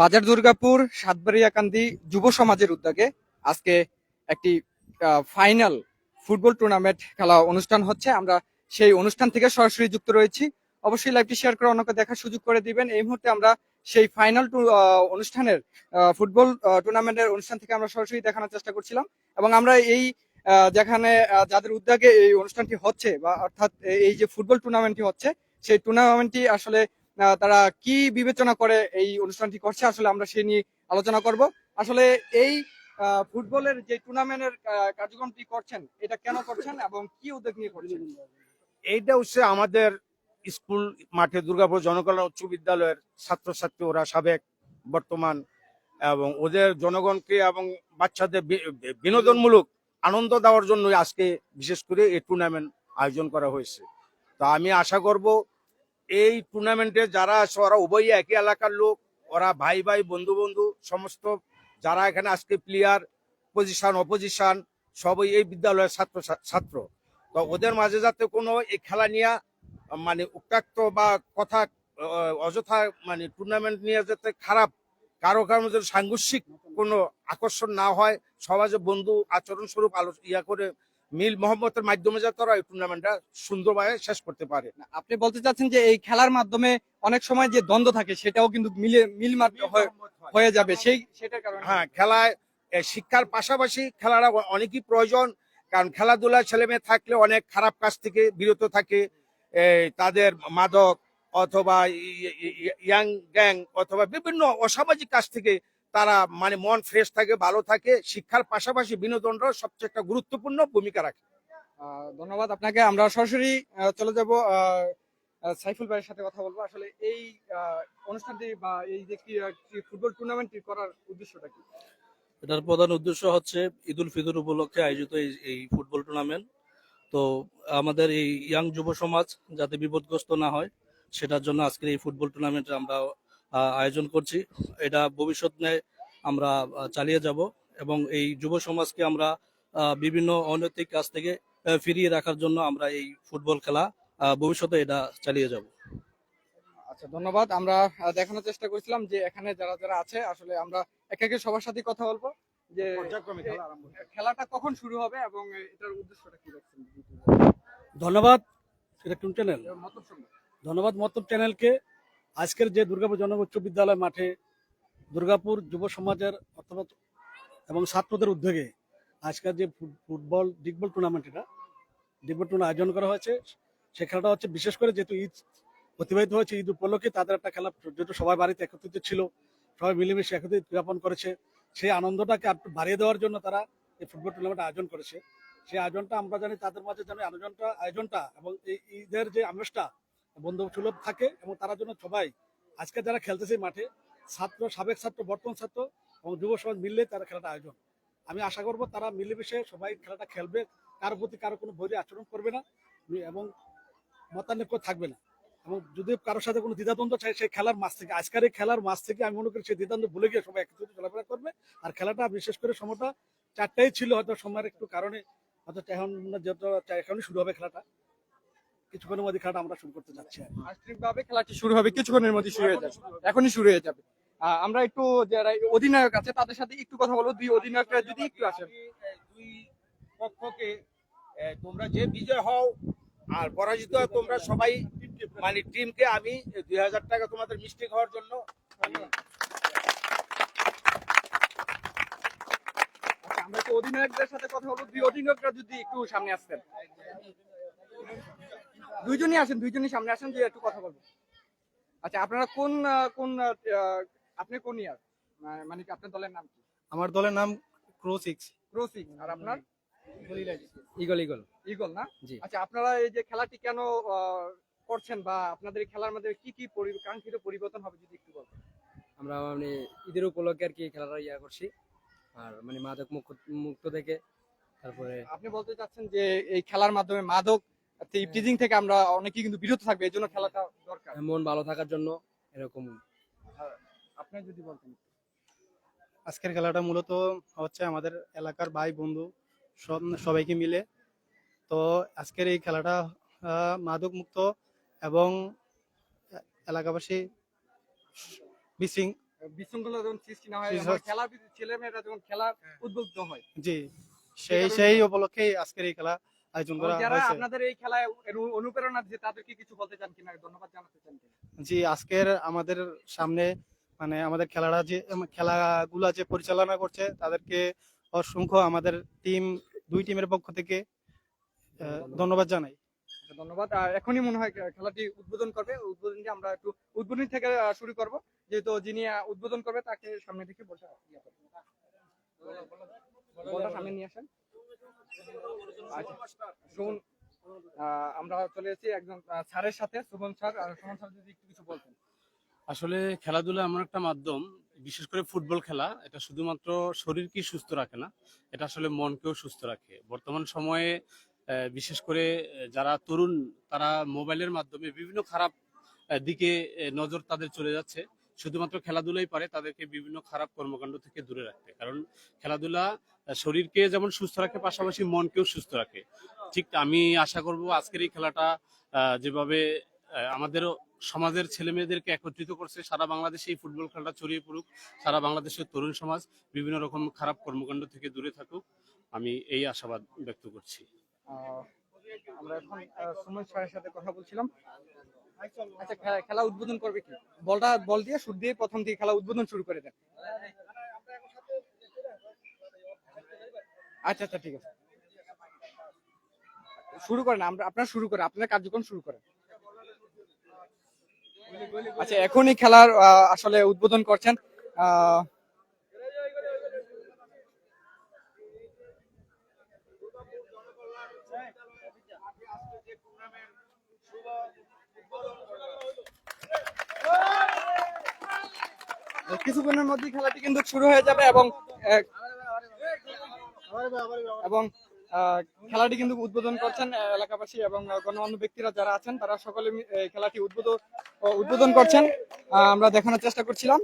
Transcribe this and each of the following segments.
বাজার দুর্গাপুর সাতবাড়িয়াকান্দি যুব সমাজের উদ্যোগে আজকে একটি ফাইনাল ফুটবল টুর্নামেন্ট খেলা অনুষ্ঠান হচ্ছে। আমরা সেই অনুষ্ঠান থেকে সরাসরি যুক্ত রয়েছি। অবশ্যই লাইভটি শেয়ার করে অন্যকে দেখার সুযোগ করে দিবেন। এই মুহূর্তে আমরা সেই ফাইনাল অনুষ্ঠানের ফুটবল টুর্নামেন্টের অনুষ্ঠান থেকে আমরা সরাসরি দেখানোর চেষ্টা করছিলাম। এবং আমরা এই যেখানে যাদের উদ্যোগে এই অনুষ্ঠানটি হচ্ছে বা অর্থাৎ এই যে ফুটবল টুর্নামেন্টটি হচ্ছে, সেই টুর্নামেন্টটি আসলে তারা কি বিবেচনা করে এই অনুষ্ঠানটি করছে, আসলে আমরা সেই নিয়ে আলোচনা করব। আসলে এই ফুটবলের যে টুর্নামেন্টের কার্যক্রমটি করছেন, এটা কেন করছেন এবং কি উদ্যোগ নিয়ে করছেন? এইটা হচ্ছে আমাদের স্কুল মাঠে দুর্গাপুর জনকল্যাণ উচ্চ বিদ্যালয়ের ছাত্রছাত্রী, ওরা সাবেক বর্তমান, এবং ওদের জনগণকে এবং বাচ্চাদের বিনোদনমূলক আনন্দ দেওয়ার জন্য আজকে বিশেষ করে এই টুর্নামেন্ট আয়োজন করা হয়েছে। তা আমি আশা করব এই টুর্নামেন্টে যারা আছে, ওরা উভয়ই একই এলাকার লোক। ওরা ভাই ভাই, বন্ধু বন্ধু, সমস্ত যারা এখানে আজকে প্লেয়ার পজিশন অপোজিশন সবই এই বিদ্যালয়ের ছাত্র ছাত্র। তো ওদের মাঝে যাতে কোনো এই খেলা নিয়ে মানে উত্তাক্ত বা কথা, অযথা মানে টুর্নামেন্ট নিয়ে যাতে খারাপ, কারও কারও মধ্যে সাংঘর্ষিক কোনো আকর্ষণ না হয়, সমাজে বন্ধু আচরণ স্বরূপ আলো, ইয়া করে মিল মোহাম্মতের মাধ্যমে যাতে ওরা এই টুর্নামেন্টটা সুন্দরভাবে শেষ করতে পারে আপনি বলতে চাচ্ছেন যে এই খেলার মাধ্যমে অনেক সময় যে দ্বন্দ্ব থাকে সেটাও কিন্তু মিলে মিল হয়ে- হয়ে যাবে সেই সেটার কারণে হ্যাঁ খেলায় শিক্ষার পাশাপাশি খেলাটা অনেকই প্রয়োজন কারণ খেলাধুলায় ছেলে মেয়ে থাকলে অনেক খারাপ কাজ থেকে বিরত থাকে তাদের মাদক অথবা ইয়াং গ্যাং অথবা বিভিন্ন অসামাজিক কাজ থেকে তারা মানে মন ফ্রেশ থাকে ভালো থাকে শিক্ষার পাশাপাশি বিনোদনটাও সবচেয়ে একটা গুরুত্বপূর্ণ ভূমিকা রাখে। ধন্যবাদ আপনাকে। আমরা সরাসরি চলে যাব সাইফুল ভাইয়ের সাথে কথা বলব। আসলে এই অনুষ্ঠানটি বা এই যে কি, ফুটবল টুর্নামেন্টটি করার উদ্দেশ্যটা কি? এটার প্রধান উদ্দেশ্য হচ্ছে ঈদ উল ফিতর উপলক্ষে আয়োজিত এই এই ফুটবল টুর্নামেন্ট তো আমাদের এই ইয়াং যুব সমাজ যাতে বিপদগ্রস্ত না হয় সেটার জন্য আজকের এই ফুটবল টুর্নামেন্ট আমরা আয়োজন করছি। এটা ভবিষ্যৎ নিয়ে আমরা চালিয়ে যাব এবং এই যুব সমাজকে আমরা আহ, বিভিন্ন অনৈতিক কাজ থেকে ফিরিয়ে রাখার জন্য আমরা এই ফুটবল খেলা আহ, ভবিষ্যতে এটা চালিয়ে যাব। আচ্ছা ধন্যবাদ। আমরা দেখানোর চেষ্টা করছিলাম যে এখানে যারা যারা আছে আসলে আমরা একে একে সবার সাথে কথা বলব যে খেলাটা কখন শুরু হবে এবং এটার উদ্দেশ্যটা কি রাখছেন ধন্যবাদ। চ্যানেল ধন্যবাদ মতলব চ্যানেলকে আজকের যে দুর্গাপুর জন উচ্চ বিদ্যালয় মাঠে দুর্গাপুর যুব সমাজের অথবা এবং ছাত্রদের উদ্যোগে আজকের যে ফুটবল, ডিগবল টুর্নামেন্ট এটা, ডিগবল টুর্নামেন্ট আয়োজন করা হয়েছে। সে খেলাটা হচ্ছে বিশেষ করে যেহেতু ঈদ অতিবাহিত হয়েছে, ঈদ উপলক্ষে তাদের একটা খেলা যেহেতু সবাই বাড়িতে একত্রিত ছিল, সবাই মিলেমিশে একত্রিত উদযাপন করেছে, সেই আনন্দটাকে আর বাড়িয়ে দেওয়ার জন্য তারা এই ফুটবল টুর্নামেন্ট আয়োজন করেছে। সেই আয়োজনটা আমরা জানি তাদের মাঝে জানি আয়োজনটা আয়োজনটা এবং এই ঈদের যে আমেজটা বন্ধু সুলভ থাকে এবং তারা জন্য সবাই, আজকে যারা খেলতেছে মাঠে, ছাত্র, সাবেক ছাত্র, বর্তমান ছাত্র এবং যুব সমাজ মিললে তারা খেলাটা আয়োজন। আমি আশা করব তারা মিলেমিশে সবাই খেলাটা খেলবে, কারোর প্রতি কারও কোনো বৈরী আচরণ করবে না এবং মতানৈক্য থাকবে না। এবং যদি কারোর সাথে কোনো দ্বিধাদ্বন্দ্ব চাই, সেই খেলার মাছ থেকে, আজকের এই খেলার মাছ থেকে আমি মনে করি সেই দ্বিধাদ্বন্দ্ব ভুলে গিয়ে সবাই একত্রিত চলাফেরা করবে। আর খেলাটা বিশেষ করে সময়টা, চারটাই ছিল হয়তো সময়ের একটু কারণে, হয়তো এখন যেহেতু এখনই শুরু হবে খেলাটা কিছুক্ষণের মধ্যে খেলাটা আমরা শুরু করতে যাচ্ছি আনুষ্ঠানিকভাবে খেলাটি শুরু হবে কিছুক্ষণের মধ্যে শুরু হয়ে যাবে। এখনই শুরু হয়ে যাবে। আমরা একটু যারা অধিনায়ক আছে তাদের সাথে একটু কথা বলব। দুই অধিনায়করা যদি একটু আসেন। আমি, দুই পক্ষকে তোমরা যে বিজয় হও আর পরাজিত তোমরা সবাই মানে টিমকে আমি দুই হাজার টাকা তোমাদের মিষ্টি খাওয়ার জন্য আচ্ছা, আমরা একটু অধিনায়কদের সাথে কথা বলব। দুই অধিনায়করা যদি একটু সামনে আসতেন। দুইজনই আসেন দুইজনই সামনে আসেন যে একটু কথা বলব। আচ্ছা আপনারা কোন কোন আপনি কোন ইয়ার? মানে কি আপনার দলের নাম কি? আমার দলের নাম ক্রো সিক্স ক্রোসিং আর আপনার? ইগল ইগল ইগল না? জি। আচ্ছা আপনারা এই যে খেলাটি কেন করছেন বা আপনাদের খেলার মধ্যে কি কি কাঙ্ক্ষিত পরিবর্তন হবে যদি একটু বলতেন? আমরা মানে ঈদের উপলক্ষে আর কি খেলাটা ইয়া করছি। আর মানে মাদক মুক্ত মুক্ত থেকে তারপরে আপনি বলতে চাচ্ছেন যে এই খেলার মাধ্যমে মাদক টিজিং থেকে আমরা অনেকেই কিন্তু বিরত থাকবে এই জন্য খেলাটা দরকার। মন ভালো থাকার জন্য এরকম। আপনি যদি বলতেন। আজকের খেলাটা মূলত হচ্ছে আমাদের এলাকার ভাই বন্ধু সব সবাইকে মিলে। তো আজকের এই খেলাটা মাদক মুক্ত এবং এলাকাবাসী বিশৃং বিশৃঙ্খলা যখন সৃষ্টি না হয়। ছেলেমেয়েরা যখন খেলা উদ্বুদ্ধ হয় জি সেই সেই উপলক্ষেই আজকের এই খেলা আয়োজন করা হয়েছে। আপনাদের এই খেলায় অনুপ্রেরণা দিচ্ছে তাদেরকে কিছু বলতে চান কিনা? ধন্যবাদ জানাতে চান কিনা? জি আজকের আমাদের সামনে মানে আমাদের খেলাটা যে খেলাগুলা যে পরিচালনা করছে তাদেরকে অসংখ্য আমাদের টিম দুই টিমের পক্ষ থেকে ধন্যবাদ। জানাই। আচ্ছা, ধন্যবাদ। আর এখনই মনে হয় খেলাটি উদ্বোধন করবে। উদ্বোধনটি আমরা একটু উদ্বোধনী থেকে শুরু করব। যেহেতু যিনি উদ্বোধন করবে তাকে সামনে থেকে বসে বলটা সামনে নিয়ে আসেন। শুন আমরা চলে এসেছি একজন স্যারের সাথে, সুমন স্যার। সুমন স্যার, যদি একটু কিছু বলতেন। আসলে খেলাধুলা এমন একটা মাধ্যম, বিশেষ করে ফুটবল খেলা, এটা শুধুমাত্র শরীরকেই সুস্থ রাখে না, এটা আসলে মনকেও সুস্থ রাখে। বর্তমান সময়ে বিশেষ করে যারা তরুণ, তারা মোবাইলের মাধ্যমে বিভিন্ন খারাপ দিকে নজর তাদের চলে যাচ্ছে। শুধুমাত্র খেলাধুলাই পারে তাদেরকে বিভিন্ন খারাপ কর্মকাণ্ড থেকে দূরে রাখতে। কারণ খেলাধুলা শরীরকে যেমন সুস্থ রাখে পাশাপাশি মনকেও সুস্থ রাখে। ঠিক আমি আশা করব আজকের এই খেলাটা যেভাবে আহ, আমাদেরও সমাজের ছেলে মেয়েদেরকে একত্রিত করছে সারা বাংলাদেশে এই ফুটবল খেলাটা ছড়িয়ে পড়ুক সারা বাংলাদেশের তরুণ সমাজ বিভিন্ন রকম খারাপ কর্মকাণ্ড থেকে দূরে থাকুক। আমি এই আশাবাদ ব্যক্ত করছি। আমরা এখন সুমন স্যারের সাথে কথা বলছিলাম। আচ্ছা খেলা উদ্বোধন করবে কি? বলটা বল দিয়ে শুট দিয়ে প্রথম খেলা উদ্বোধন শুরু করে দেন। আচ্ছা আচ্ছা ঠিক আছে। শুরু করেন আমরা আপনার শুরু করেন আপনার কার্যক্রম শুরু করেন। আচ্ছা এখনই খেলার আসলে উদ্বোধন করছেন আহ, কিছুক্ষণের মধ্যে খেলাটি কিন্তু শুরু হয়ে যাবে এবং এবং খেলাটি কিন্তু উদ্বোধন করছেন এলাকাবাসী এবং গণমান্য ব্যক্তিরা যারা আছেন তারা সকলে খেলাটি উদ্বোধন উদ্বোধন করছেন। আমরা দেখানোর চেষ্টা করছিলাম।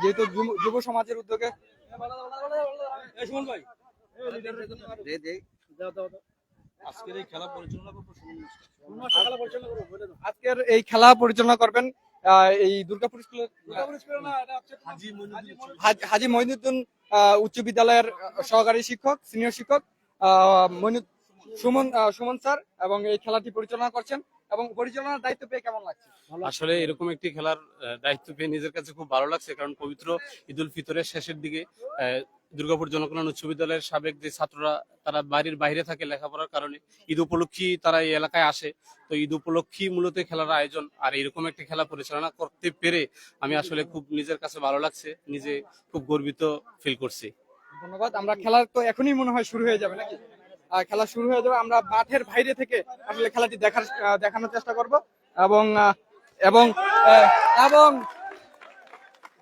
যেহেতু যুব- সমাজের উদ্যোগে আজকের এই খেলা পরিচালনা করব সুমন মাস্টার। আজকের এই খেলা পরিচালনা করবেন এই দুর্গাপুর স্কুলের হাজি মহিনুদ্দিন উচ্চ হাজ- আহ, উচ্চ বিদ্যালয়ের সহকারী শিক্ষক সিনিয়র শিক্ষক সুমন আহ, সুমন স্যার এবং এই খেলাটি পরিচালনা করছেন। এবং পরিচালনার দায়িত্ব পেয়ে কেমন লাগছে? আসলে এরকম একটি খেলার দায়িত্ব পেয়ে নিজের কাছে খুব ভালো লাগছে কারণ পবিত্র ঈদুল ফিতরের শেষের দিকে দুর্গাপুর জনকল্যাণ উচ্চ বিদ্যালয়ের সাবেক যে ছাত্ররা তারা বাড়ির বাইরে থাকে লেখাপড়ার কারণে ঈদ উপলক্ষী তারা এই এলাকায় আসে। তো ঈদ উপলক্ষী মূলত খেলার আয়োজন আর এরকম একটি খেলা পরিচালনা করতে পেরে আমি আসলে খুব নিজের কাছে ভালো লাগছে নিজে খুব গর্বিত ফিল করছি। ধন্যবাদ আমরা খেলার তো এখনই মনে হয় শুরু হয়ে যাবে নাকি? খেলা শুরু হয়ে যাবে। আমরা মাঠের বাইরে থেকে আসলে খেলাটি দেখার দেখানোর চেষ্টা করব। এবং এবং এবং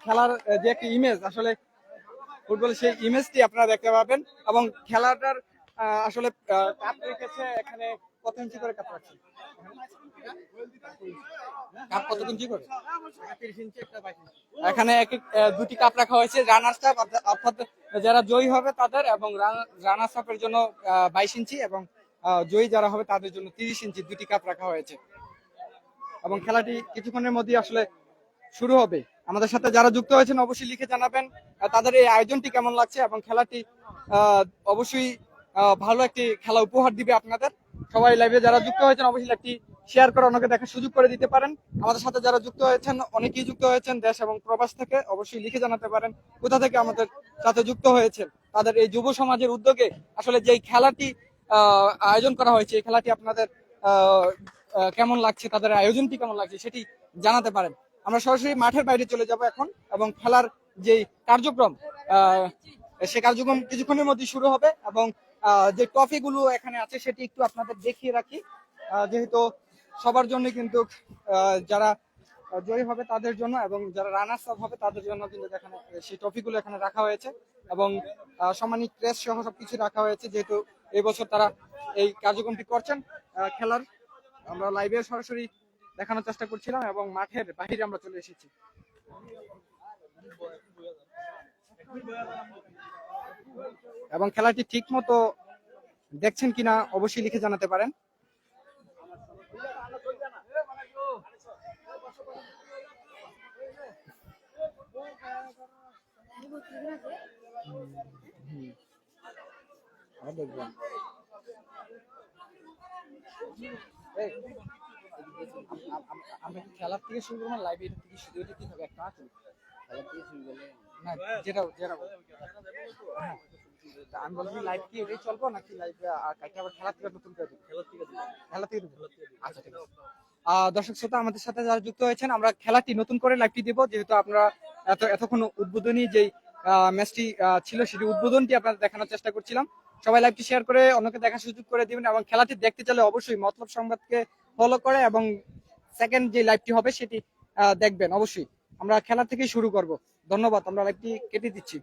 খেলার যে একটি ইমেজ আসলে ফুটবলের সেই ইমেজটি আপনারা দেখতে পাবেন। এবং খেলাটার আসলে কাপ রেখেছে এখানে কত ইঞ্চি কাপ রাখছে। কাপ কত ইঞ্চি করে এখানে দুটি কাপ রাখা হয়েছে। রানার্স কাপ অর্থাৎ যারা জয়ী হবে তাদের এবং রানার্স কাপের জন্য বাইশ ইঞ্চি এবং জয়ী যারা হবে তাদের জন্য তিরিশ ইঞ্চি দুটি কাপ রাখা হয়েছে। এবং খেলাটি কিছুক্ষণের মধ্যে আসলে শুরু হবে। আমাদের সাথে যারা যুক্ত হয়েছেন অবশ্যই লিখে জানাবেন তাদের এই আয়োজনটি কেমন লাগছে এবং খেলাটি অবশ্যই ভালো একটি খেলা উপহার দিবে আপনাদের। সবাই লাইভে যারা যুক্ত হয়েছেন, অবশ্যই একটি শেয়ার করে অন্যকে দেখার সুযোগ করে দিতে পারেন। আমাদের সাথে যারা যুক্ত হয়েছেন, অনেকেই যুক্ত হয়েছেন, দেশ এবং প্রবাস থেকে, অবশ্যই লিখে জানাতে পারেন কোথা থেকে আমাদের সাথে যুক্ত হয়েছেন। তাদের এই যুব সমাজের উদ্যোগে আসলে যে খেলাটি আয়োজন করা হয়েছে, এই খেলাটি আপনাদের কেমন লাগছে, তাদের আয়োজনটি কেমন লাগছে সেটি জানাতে পারেন। আমরা সরাসরি মাঠের বাইরে চলে যাব এখন এবং খেলার যে কার্যক্রম সে কার্যক্রম কিছুক্ষণের মধ্যে শুরু হবে এবং যে ট্রফি গুলো এখানে আছে সেটি একটু আপনাদের দেখিয়ে রাখি। যেহেতু সবার জন্য কিন্তু যারা জয়ী হবে তাদের জন্য এবং যারা রানার্স আপ হবে তাদের জন্য কিন্তু এখানে, সেই ট্রফিগুলো এখানে রাখা হয়েছে এবং সম্মানিত ক্রেস সহ সবকিছু রাখা হয়েছে যেহেতু এই বছর তারা এই কার্যক্রমটি করছেন খেলার। আমরা লাইভে সরাসরি দেখানোর চেষ্টা করছিলাম এবং মাঠের বাহিরে আমরা চলে এসেছি। এবং খেলাটি ঠিক মতো দেখছেন কিনা অবশ্যই লিখে জানাতে পারেন। আমরা কি খেলার থেকে শুরু করব লাইভ এটা থেকে শুরু এটা কি হবে একটা আছে খেলা থেকে শুরু করলে না যেটা যেটা আমি বলছি লাইভ কি এটাই চলবো নাকি লাইভ আর কালকে আবার খেলা থেকে নতুন করে খেলার থেকে খেলা থেকে দেবো ঠিক আছে দর্শক শ্রোতা আমাদের সাথে যারা যুক্ত হয়েছেন আমরা খেলাটি নতুন করে লাইভটি দিব, যেহেতু আপনারা এত এতক্ষণ উদ্বোধনী যেই ম্যাচটি ছিল সেটি উদ্বোধনটি আপনাদের দেখানোর চেষ্টা করছিলাম। সবাই লাইভটি শেয়ার করে অন্যকে দেখার সুযোগ করে দিবেন এবং খেলাটি দেখতে চাইলে অবশ্যই মতলব সংবাদকে ফলো করে এবং সেকেন্ড যে লাইভটি হবে সেটি দেখবেন। অবশ্যই আমরা খেলা থেকে শুরু করব। ধন্যবাদ, আমরা লাইভটি কেটে দিচ্ছি।